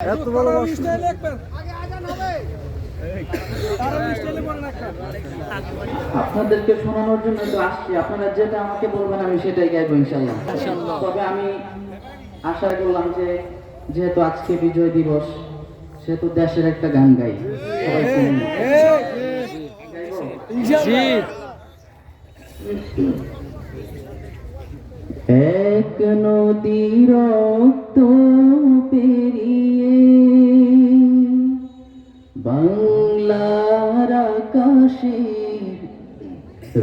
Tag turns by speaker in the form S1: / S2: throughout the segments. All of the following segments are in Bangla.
S1: এত
S2: আপনাদেরকে শোনানোর জন্য তো আসছি। আপনারা যেটা আমাকে বলবেন আমি সেটাই গাইবো ইনশাল্লাহ। তবে আমি আশা করলাম যে যেহেতু আজকে বিজয় দিবস সেহেতু দেশের একটা গান গাই। সবাই শুনুন। গাইবো? এক নদী রক্ত পেরিয়ে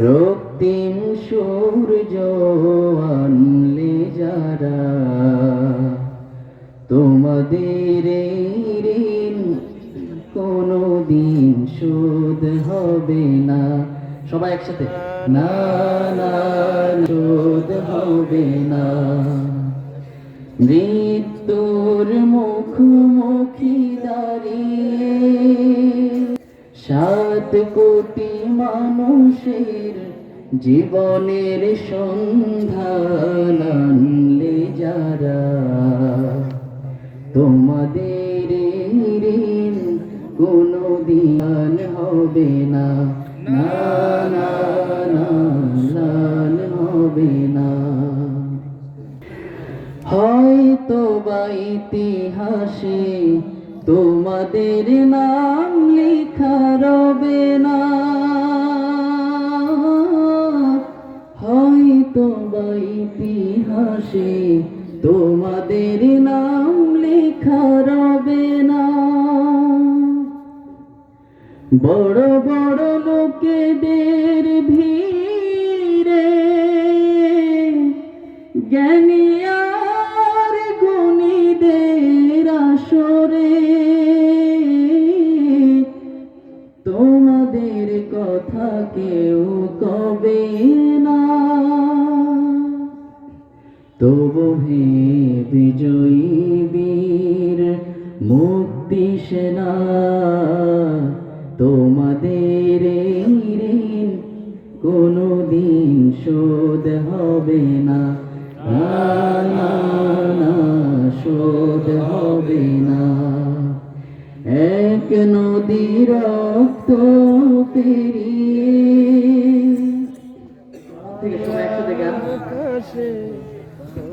S2: রক্তিম সূর্য আনলে যারা, তোমাদের ঋণ কোনদিন শোধ হবে না। সবাই একসাথে, না না, শোধ হবে না। মৃত্যুর মুখোমুখি দাঁড়িয়ে সাত কোটি মানুষের জীবনের সন্ধান আনলে যারা, তোমাদের ঋণ কোনো দিন হবে না না, হবে না। হয়তো বা ইতিহাসে তোমাদের নাম লেখা রবে না। হয়তো বা ইতিহাসে তোমাদের নাম লেখা রবে না। বড় বড় লোকেদের ভিড়ে জ্ঞানী কথা কেউ কবে না? তবু হে বিজয়ী বীর, মুক্তি সেনা, তোমাদের ঋণ কোনদিন শোধ হবে না না, শোধ হবে না। এক নদী রক্ত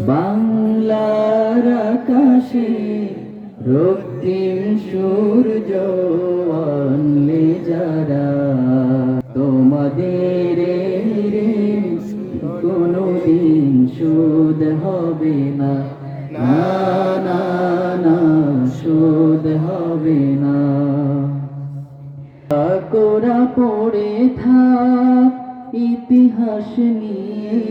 S2: বাংলার আকাশে রক্তিম সূর্য আনলে যারা তোমাদের এই ঋণ কোনদিন শোধ হবে না। হবে না। কোরা পড়ে থাক, ইতিহাস নিয়ে।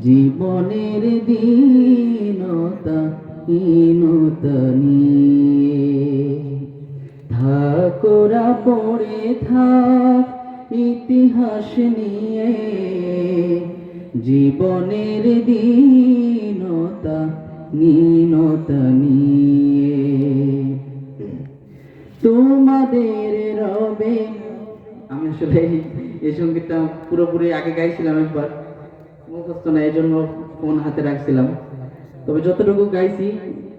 S2: জীবনের দীনতা, হীনতা নিয়ে। ঠাকুরা পড়ে থাক, ইতিহাস নিয়ে। জীবনের দীনতা নীনতা নিয়ে। আসলে এই- সঙ্গীতটা পুরোপুরি আগে গাইছিলাম একবার। মুখস্থ না এই জন্য ফোন হাতে রাখছিলাম। তবে যতটুকু গাইছি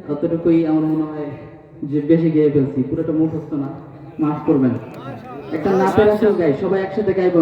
S2: ততটুকুই আমার মনে হয় যে বেশি গেয়ে ফেলছি। পুরোটা মুখস্থ না মাফ করবেন। একটা নাচের আসেও গাই সবাই একসাথে গাইব